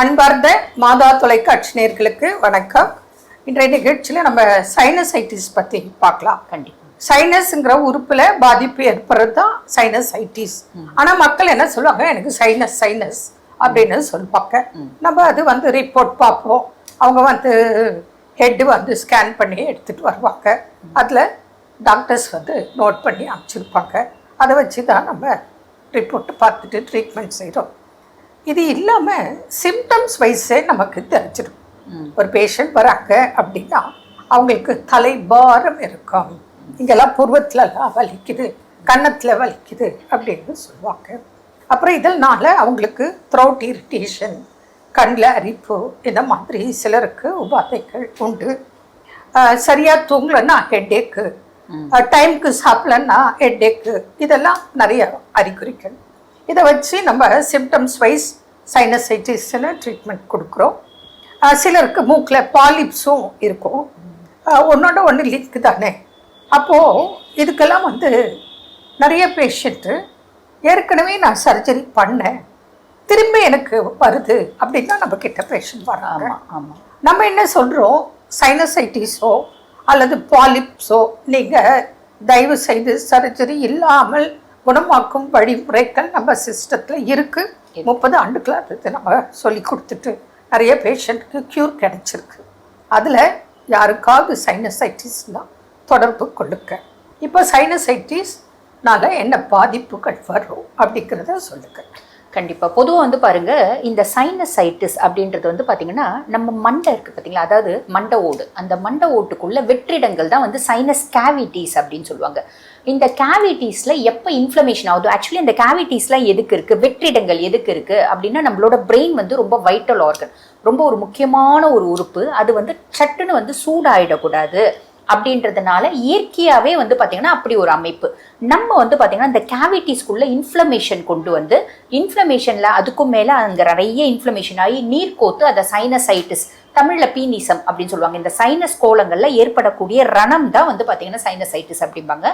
அன்பார்ந்த மாதா தொலைக்காட்சி நேயர்களுக்கு வணக்கம். இன்றைய நிகழ்ச்சியில் நம்ம சைனசைட்டிஸ் பற்றி பார்க்கலாம். கண்டிப்பா. சைனஸ்ங்கிற உறுப்புல பாதிப்பு ஏற்படுறது தான் சைனசைட்டிஸ் ஆனா மக்கள் என்ன சொல்லுவாங்க? எனக்கு சைனஸ் சைனஸ் அப்படின்னு சொல்லுவாங்க. நம்ம அது வந்து ரிப்போர்ட் பார்ப்போம். அவங்க வந்து ஹெட் வந்து ஸ்கேன் பண்ணி எடுத்துட்டு வருவாங்க. அதுல டாக்டர்ஸ் வந்து நோட் பண்ணி அனுப்பிச்சிருப்பாங்க. அதை வச்சு தான் நம்ம ரிப்போர்ட் பார்த்துட்டு ட்ரீட்மெண்ட் செய்கிறோம் இது இல்லாமல் சிம்டம்ஸ் வைஸே நமக்கு தெரிஞ்சிடும். ஒரு பேஷண்ட் வராங்க அப்படின்னா அவங்களுக்கு தலைபாரம் இருக்கும். இங்கெல்லாம் புருவத்துலலாம் வலிக்குது கன்னத்தில் வலிக்குது அப்படின்னு சொல்லுவாங்க. அப்புறம் இதனால அவங்களுக்கு த்ரோட் இரிட்டேஷன் கண்ணில் அரிப்பு இந்த மாதிரி சிலருக்கு உபாதைகள் உண்டு. ஆஹ் சரியா தூங்கலைன்னா ஹெட்டேக்கு டைம்க்கு சாப்பிடலன்னா ஹெட்டேக்கு இதெல்லாம் நிறைய அறிகுறிகள். இதை வச்சு நம்ம சிம்டம்ஸ் வைஸ் சைனசைட்டிஸ்னு ட்ரீட்மெண்ட் கொடுக்குறோம். சிலருக்கு மூக்கில் பாலிப்ஸும் இருக்கும். ஆஹ் ஒன்னோட ஒன்று லிங்க் தானே. அப்போது இதுக்கெல்லாம் வந்து நிறைய பேஷண்ட்டு ஏற்கனவே நான் சர்ஜரி பண்ணேன். திரும்ப எனக்கு வருது அப்படின்னா நம்ம கிட்ட பேஷண்ட் வராங்க. ஆமா ஆமா. நம்ம என்ன சொல்கிறோம் சைனசைட்டிஸோ அல்லது பாலிப்ஸோ நீங்கள் தயவு செய்து சர்ஜரி இல்லாமல் குணமாக்கும் வழிமுறைகள் நம்ம சிஸ்டத்தில் இருக்குது முப்பது ஆண்டுகளாக அது நம்ம சொல்லி கொடுத்துட்டு நிறைய பேஷண்ட்டுக்கு க்யூர் கிடைச்சிருக்கு. அதில் யாருக்காவது சைனசைட்டிஸ்லாம் தொடர்பு கொள்ளுங்க. இப்போ சைனசைட்டிஸ்னால என்ன பாதிப்புகள் வரும் அப்படிங்கிறத சொல்லுங்க. கண்டிப்பாக பொதுவாக வந்து பாருங்க இந்த சைனசைட்டிஸ் அப்படின்றது வந்து பார்த்தீங்கன்னா நம்ம மண்டை இருக்கு பார்த்தீங்களா அதாவது மண்டை ஓடு. அந்த மண்டை ஓட்டுக்குள்ள வெற்றிடங்கள் தான் வந்து சைனஸ் கேவிட்டிஸ் அப்படின்னு சொல்லுவாங்க. இந்த கேவிட்டிஸில் எப்போ இன்ஃப்ளமேஷன் ஆகுது ஆக்சுவலி இந்த கேவிட்டிஸ்லாம் எதுக்கு இருக்கு? வெற்றிடங்கள் எதுக்கு இருக்கு? அப்படின்னா நம்மளோட பிரெயின் வந்து ரொம்ப வைட்டல் ஆர்கன் ரொம்ப ஒரு முக்கியமான ஒரு உறுப்பு. அது வந்து சட்டுன்னு வந்து சூடாயிடக்கூடாது. அப்படின்றதுனால இயற்கையாகவே வந்து பார்த்தீங்கன்னா அப்படி ஒரு அமைப்பு. நம்ம வந்து பார்த்தீங்கன்னா இந்த கேவிட்டிஸ்குள்ளே இன்ஃப்ளமேஷன் கொண்டு வந்து இன்ஃப்ளமேஷனில் அதுக்கும் மேலே அங்கே நிறைய இன்ஃப்ளமேஷன் ஆகி நீர் கோத்து அதை சைனசைட்டிஸ் தமிழில் பீனிசம் அப்படின்னு சொல்லுவாங்க. இந்த சைனஸ் கோலங்களில் ஏற்படக்கூடிய ரணம் தான் வந்து பார்த்தீங்கன்னா சைனசைட்டிஸ் அப்படிம்பாங்க.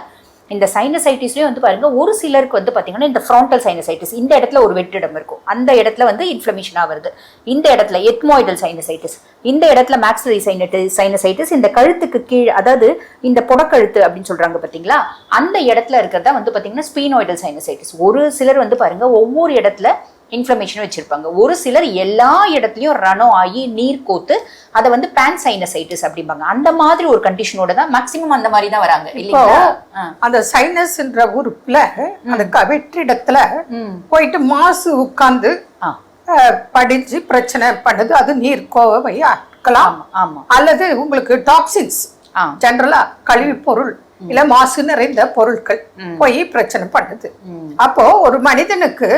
இந்த சைனசைட்டிஸ்லேயும் வந்து பாருங்கள் ஒரு சிலருக்கு வந்து பார்த்தீங்கன்னா இந்த ஃப்ராண்டல் சைனசைட்டிஸ் இந்த இடத்துல ஒரு வெற்றிடம் இருக்கும். அந்த இடத்துல வந்து இன்ஃப்ளமேஷனாக வருது. இந்த இடத்துல எத்மோய்டல் சைனசைட்டிஸ் இந்த இடத்துல மேக்ஸரி சைனட்டிஸ் சைனசைட்டிஸ் இந்த கழுத்துக்கு கீழ் அதாவது இந்த புடக்கழுத்து அப்படின்னு சொல்கிறாங்க பார்த்தீங்களா அந்த இடத்துல இருக்கிறதா வந்து பார்த்தீங்கன்னா ஸ்பீனாய்டல் சைனசைட்டிஸ் ஒரு சிலர் வந்து பாருங்கள் ஒவ்வொரு இடத்துல இன்ஃப்ளமேஷன் வச்சிருப்பாங்க. ஒரு சிலர் எல்லா இடத்துலையும் ரணம் ஆகி நீர் கோத்து அதை வந்து பேன் சைனசைட்டிஸ் அப்படிம்பாங்க. அந்த மாதிரி ஒரு கண்டிஷனோட தான் மேக்ஸிமம் அந்த மாதிரி தான் வராங்க. ஆ. அந்த சைனஸ்ன்ற உறுப்புல அந்த வெற்றிடத்துல. போயிட்டு மாசு உட்கார்ந்து படிஞ்சு பிரச்சனை பண்ணுது. அது நீர் கோவை ஆக்கலாம் அல்லது உங்களுக்கு டாக்ஸின்ஸ் ஜெனரலா கழிவு பொருள் இல்ல மாசு நிறைந்த பொருட்கள் போய் பிரச்சனை பண்ணுது. அப்போ ஒரு மனிதனுக்கு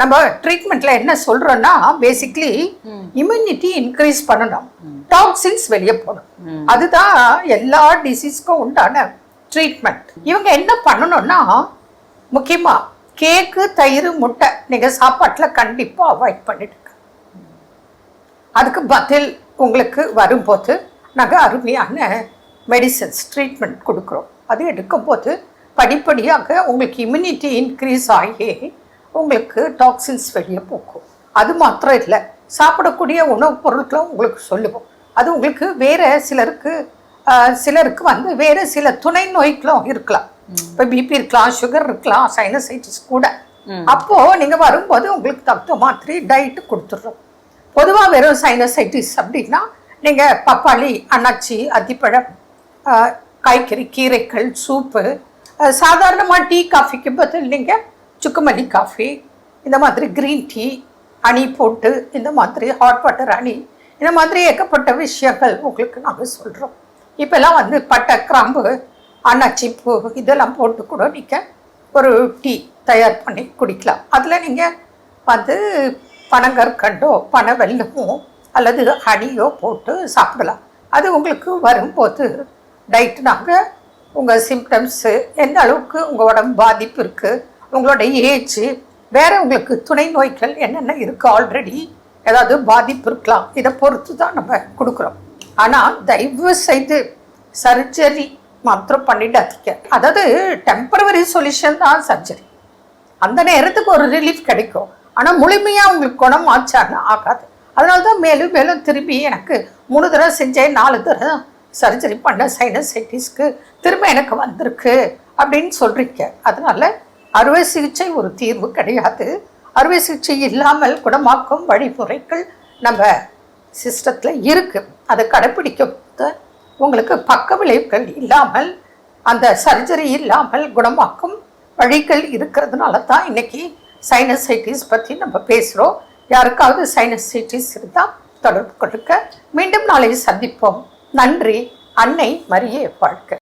நம்ம ட்ரீட்மெண்ட்ல என்ன சொல்றோம்னா பேசிக்லி இம்யூனிட்டி இன்க்ரீஸ் பண்ணணும். டாக்ஸின்ஸ் வெளியே போகணும். அதுதான் எல்லா டிசீஸ்க்கும் உண்டான ட்ரீட்மெண்ட் இவங்க என்ன பண்ணணும்னா முக்கியமா கேக்கு தயிர் முட்டை நீங்க சாப்பாட்டுல கண்டிப்பா அவாய்ட் பண்ணிடுங்க அதுக்கு பதில் உங்களுக்கு வரும்போது நாங்கள் அருமையான மெடிசன்ஸ் ட்ரீட்மெண்ட் கொடுக்குறோம். அது எடுக்கும்போது படிப்படியாக உங்களுக்கு இம்யூனிட்டி இன்க்ரீஸ் ஆகி உங்களுக்கு டாக்ஸின்ஸ் வெளியே போகும். அது மாத்திரம் இல்லை சாப்பிடக்கூடிய உணவுப் பொருட்களும் உங்களுக்கு சொல்லுவோம் அது உங்களுக்கு வேற சிலருக்கு சிலருக்கு வந்து வேற சில துணை நோய்களும் இருக்கலாம். இப்போ பிபி இருக்கலாம் சுகர் இருக்கலாம் சைனசைட்டிஸ் கூட. அப்போ நீங்க வரும்போது உங்களுக்கு தகுந்த மாதிரி டயட் கொடுத்துட்றோம். பொதுவா வெறும் சைனசைட்டிஸ் அப்படின்னா நீங்க பப்பாளி அன்னாச்சி அத்திப்பழம் காய்கறி கீரைகள் சூப்பு ஆஹ், சாதாரணமா டீ காஃபிக்கு பதில் நீங்க சுக்குமல்லி காஃபி இந்த மாதிரி க்ரீன் டீ அணி போட்டு இந்த மாதிரி ஹாட் வாட்டர் அணி இந்த மாதிரி ஏகப்பட்ட விஷயங்கள் உங்களுக்கு நாங்கள் சொல்கிறோம் இப்போல்லாம் வந்து பட்டை கிராம்பு அன்னாச்சி பூ இதெல்லாம் போட்டு கூட நீங்கள் ஒரு டீ தயார் பண்ணி குடிக்கலாம். அதில் நீங்கள் வந்து பனங்கற்கண்டோ பனவெல்லமோ அல்லது ஹனியோ போட்டு சாப்பிடலாம். அது உங்களுக்கு வரும்போது டயட் நாங்கள் உங்கள் சிம்டம்ஸு எந்த அளவுக்கு உங்கள் உடம்பு பாதிப்பு இருக்குது உங்களோட ஏஜ் வேற உங்களுக்கு துணை நோய்கள் என்னென்ன இருக்குது ஆல்ரெடி ஏதாவது பாதிப்பு இருக்கலாம் இதை பொறுத்து தான் நம்ம கொடுக்குறோம். ஆனால் தயவு செய்து சர்ஜரி மாத்திரம் பண்ணிடாதீங்க. அதாவது டெம்பரவரி சொல்யூஷன் தான் சர்ஜரி அந்த நேரத்துக்கு ஒரு ரிலீஃப் கிடைக்கும். ஆனால் முழுமையாக உங்களுக்கு குணம் ஆச்சான்னு ஆகாது. அதனால தான் மேலும் மேலும் திரும்பி எனக்கு மூணு தடவை செஞ்சேன் நாலு தடவை சர்ஜரி பண்ண சைனசைட்டிஸ்க்கு திரும்ப எனக்கு வந்திருக்கு அப்படின்னு சொல்கிறீங்க அதனால அறுவை சிகிச்சை ஒரு தீர்வு கிடையாது. அறுவை சிகிச்சை இல்லாமல் குணமாக்கும் வழிமுறைகள் நம்ம சிஸ்டத்தில் இருக்குது அதை கடைப்பிடிக்க உங்களுக்கு பக்க விளைவுகள் இல்லாமல் அந்த சர்ஜரி இல்லாமல் குணமாக்கும் வழிகள் இருக்கிறதுனால தான் இன்னைக்கு சைனசைட்டிஸ் பற்றி நம்ம பேசுகிறோம் யாருக்காவது சைனசைட்டிஸ் இருந்தால் தொடர்பு கொள்ளுங்க. மீண்டும் நாளை சந்திப்போம். நன்றி. அன்னை மரியே வாழ்க்கை